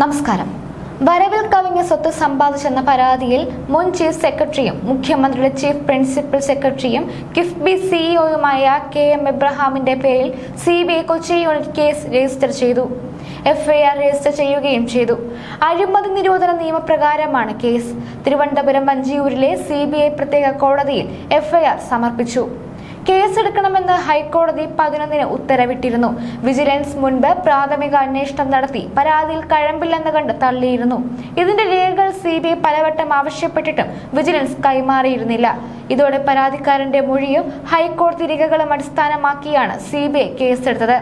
നമസ്കാരം. വരവിൽ കവിഞ്ഞ സ്വത്ത് സമ്പാദിച്ചെന്ന പരാതിയിൽ മുൻ ചീഫ് സെക്രട്ടറിയും മുഖ്യമന്ത്രിയുടെ ചീഫ് പ്രിൻസിപ്പൽ സെക്രട്ടറിയും കിഫ്ബി സിഇഒയുമായ കെ എം എബ്രഹാമിന്റെ പേരിൽ C B I Kochi unit case register ചെയ്തു. എഫ്ഐആർ രജിസ്റ്റർ ചെയ്യുകയും ചെയ്തു. അഴിമതി നിരോധന നിയമപ്രകാരമാണ് കേസ്. തിരുവനന്തപുരം വഞ്ചിയൂരിലെ സി പ്രത്യേക കോടതിയിൽ എഫ്ഐആർ സമർപ്പിച്ചു. കേസെടുക്കണമെന്ന് ഹൈക്കോടതി പതിനൊന്നിന് ഉത്തരവിട്ടിരുന്നു. വിജിലൻസ് മുൻപ് പ്രാഥമിക അന്വേഷണം നടത്തി. പരാതിയിൽ കഴമ്പില്ലെന്ന് കണ്ട് തള്ളിയിരുന്നു. ഇതിന്റെ രേഖകൾ സി ബി ഐ പലവട്ടം ആവശ്യപ്പെട്ടിട്ടും വിജിലൻസ് കൈമാറിയിരുന്നില്ല. ഇതോടെ പരാതിക്കാരന്റെ മൊഴിയും ഹൈക്കോടതി രേഖകളും അടിസ്ഥാനമാക്കിയാണ് സി ബി ഐ കേസെടുത്തത്.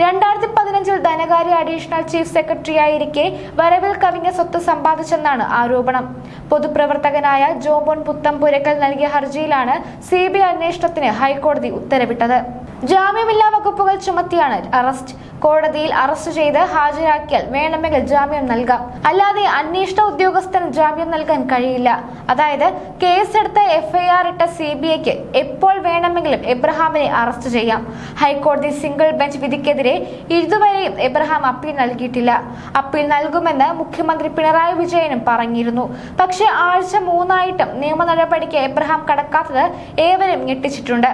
രണ്ടായിരത്തി പതിനഞ്ചിൽ ധനകാര്യ അഡീഷണൽ ചീഫ് സെക്രട്ടറിയായിരിക്കെ വരവിൽ കവിഞ്ഞ സ്വത്ത് സമ്പാദിച്ചെന്നാണ് ആരോപണം. പൊതുപ്രവർത്തകനായ ജോബോൺ പുത്തംപുരക്കൽ നൽകിയ ഹർജിയിലാണ് സി ബി അന്വേഷണത്തിന് ഹൈക്കോടതി ഉത്തരവിട്ടത്. ജാമ്യമില്ലാ വകുപ്പുകൾ ചുമത്തിയാണ് അറസ്റ്റ്. കോടതിയിൽ അറസ്റ്റ് ചെയ്ത് ഹാജരാക്കിയാൽ വേണമെങ്കിൽ ജാമ്യം നൽകാം. അല്ലാതെ അന്വേഷണ ഉദ്യോഗസ്ഥന് ജാമ്യം നൽകാൻ കഴിയില്ല. അതായത് കേസെടുത്ത് എഫ്ഐആർ ഇട്ട സി ബി ഐക്ക് എപ്പോൾ വേണമെങ്കിലും എബ്രഹാമിനെ അറസ്റ്റ് ചെയ്യാം. ഹൈക്കോടതി സിംഗിൾ ബെഞ്ച് വിധിക്കെതിരെ ഇതുവരെയും എബ്രഹാം അപ്പീൽ നൽകിയിട്ടില്ല. അപ്പീൽ നൽകുമെന്ന് മുഖ്യമന്ത്രി പിണറായി വിജയനും പറഞ്ഞിരുന്നു. പക്ഷേ ആഴ്ച മൂന്നായിട്ടും നിയമ നടപടിക്ക് എബ്രഹാം കടക്കാത്തത് ഏവരും ഞെട്ടിച്ചിട്ടുണ്ട്.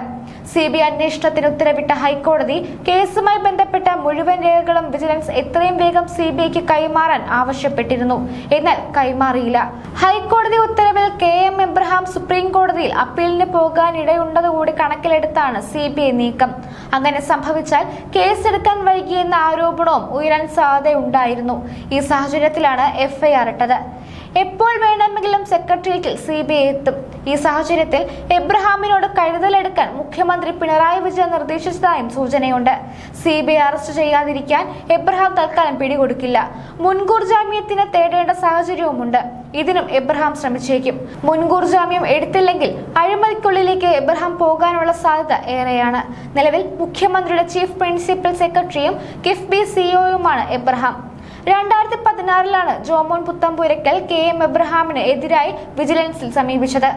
സി ബി ഐ അന്വേഷണത്തിന് ഉത്തരവിട്ട ഹൈക്കോടതി കേസുമായി ബന്ധപ്പെട്ട മുഴുവൻ രേഖകളും വിജിലൻസ് എത്രയും വേഗം സി ബി ഐക്ക് കൈമാറാൻ ആവശ്യപ്പെട്ടിരുന്നു. എന്നാൽ കൈമാറിയില്ല. ഹൈക്കോടതി ഉത്തരവിൽ കെ എം എബ്രഹാം സുപ്രീം കോടതിയിൽ അപ്പീലിന് പോകാൻ ഇടയുണ്ടതുകൂടി കണക്കിലെടുത്താണ് സി ബി ഐ നീക്കം. അങ്ങനെ സംഭവിച്ചാൽ കേസെടുക്കാൻ വൈകിയെന്ന ആരോപണവും ഉയരാൻ സാധ്യതയുണ്ടായിരുന്നു. ഈ സാഹചര്യത്തിലാണ് എഫ്ഐആർ ഇട്ടത്. എപ്പോൾ വേണമെങ്കിലും സെക്രട്ടേറിയറ്റിൽ സി ബി ഐ എത്തും. ഈ സാഹചര്യത്തിൽ എബ്രഹാമിനോട് കരുതലെടുക്കാൻ മുഖ്യമന്ത്രി പിണറായി വിജയൻ നിർദ്ദേശിച്ചതായും സൂചനയുണ്ട്. സി ബി ഐ അറസ്റ്റ് ചെയ്യാതിരിക്കാൻ എബ്രഹാം തൽക്കാലം പിടികൊടുക്കില്ല. മുൻകൂർ ജാമ്യത്തിന് തേടേണ്ട സാഹചര്യവുമുണ്ട്. ഇതിനും എബ്രഹാം ശ്രമിച്ചേക്കും. മുൻകൂർ ജാമ്യം എടുത്തില്ലെങ്കിൽ അഴിമതിക്കുള്ളിലേക്ക് എബ്രഹാം പോകാനുള്ള സാധ്യത ഏറെയാണ്. നിലവിൽ മുഖ്യമന്ത്രിയുടെ ചീഫ് പ്രിൻസിപ്പൽ സെക്രട്ടറിയും കിഫ്ബി സിഇഒയുമാണ് എബ്രഹാം. രണ്ടായിരത്തി പതിനാറിലാണ് ജോമോൻ പുത്തമ്പുരക്കൽ കെ എം എബ്രഹാമിന് എതിരായി വിജിലൻസിൽ സമീപിച്ചത്.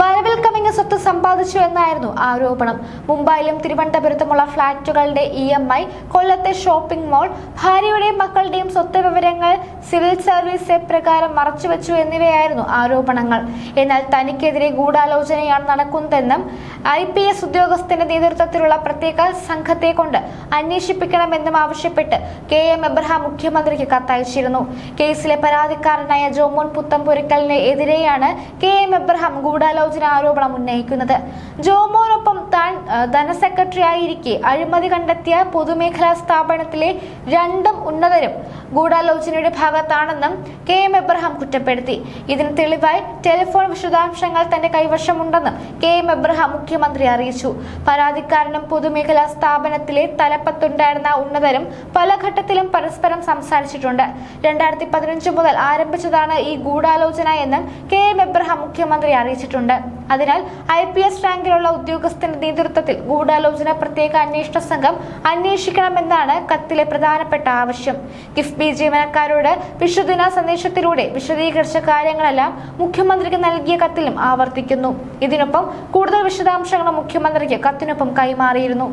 വരവിൽ കവിഞ്ഞ സ്വത്ത് സമ്പാദിച്ചു എന്നായിരുന്നു ആരോപണം. മുംബൈയിലും തിരുവനന്തപുരത്തുമുള്ള ഫ്ളാറ്റുകളുടെ ഇ എം ഐ കൊല്ലത്തെ ഷോപ്പിംഗ് മാൾ ഭാര്യയുടെയും മക്കളുടെയും സ്വത്ത് വിവരങ്ങൾ സിവിൽ സർവീസ് പ്രകാരം മറച്ചുവെച്ചു എന്നിവയായിരുന്നു ആരോപണങ്ങൾ. എന്നാൽ തനിക്കെതിരെ ഗൂഢാലോചനയാണ് നടക്കുന്നതെന്നും ഐ പി എസ് ഉദ്യോഗസ്ഥന്റെ നേതൃത്വത്തിലുള്ള പ്രത്യേക സംഘത്തെ കൊണ്ട് അന്വേഷിപ്പിക്കണമെന്നും ആവശ്യപ്പെട്ട് കെ എം എബ്രഹാം മുഖ്യമന്ത്രിക്ക് കത്തയച്ചിരുന്നു കേസിലെ പരാതിക്കാരനായ ജോമോൻ പുത്തംപുരക്കലിന് എതിരെയാണ് കെ എം എബ്രഹാം ഗൂഢാലോചന ആരോപണം ഉന്നയിക്കുന്നത്. ജോമോനൊപ്പം താൻ ധനസെക്രട്ടറിയായിരിക്കെ അഴിമതി കണ്ടെത്തിയ പൊതുമേഖലാ സ്ഥാപനത്തിലെ രണ്ടും ഉന്നതരും ഗൂഢാലോചനയുടെ ഭാഗത്താണെന്നും കെ എം എബ്രഹാം കുറ്റപ്പെടുത്തി. ഇതിന് തെളിവായി ടെലിഫോൺ വിശദാംശങ്ങൾ തന്റെ കൈവശമുണ്ടെന്നും കെ എം എബ്രഹാം മുഖ്യമന്ത്രി അറിയിച്ചു. പരാതിക്കാരനും പൊതുമേഖലാ സ്ഥാപനത്തിലെ തലപ്പത്തുണ്ടായിരുന്ന ഉന്നതരും പല ഘട്ടത്തിലും പരസ്പരം സംസാരിച്ചിട്ടുണ്ട്. രണ്ടായിരത്തി പതിനഞ്ച് മുതൽ ആരംഭിച്ചതാണ് ഈ ഗൂഢാലോചന എന്ന് കെ എം എബ്രഹാം മുഖ്യമന്ത്രി അറിയിച്ചിട്ടുണ്ട്. അതിനാൽ ഐ പി എസ് റാങ്കിലുള്ള ഉദ്യോഗസ്ഥന്റെ നേതൃത്വത്തിൽ ഗൂഢാലോചന പ്രത്യേക അന്വേഷണ സംഘം അന്വേഷിക്കണമെന്നാണ് കത്തിലെ പ്രധാനപ്പെട്ട ആവശ്യം. കിഫ്ബി ജീവനക്കാരോട് വിഷുദിന സന്ദേശത്തിലൂടെ വിശദീകരിച്ച കാര്യങ്ങളെല്ലാം മുഖ്യമന്ത്രിക്ക് നൽകിയ കത്തിലും ആവർത്തിക്കുന്നു. ഇതിനൊപ്പം കൂടുതൽ വിശദാംശങ്ങളും മുഖ്യമന്ത്രിക്ക് കത്തിനൊപ്പം കൈമാറിയിരുന്നു.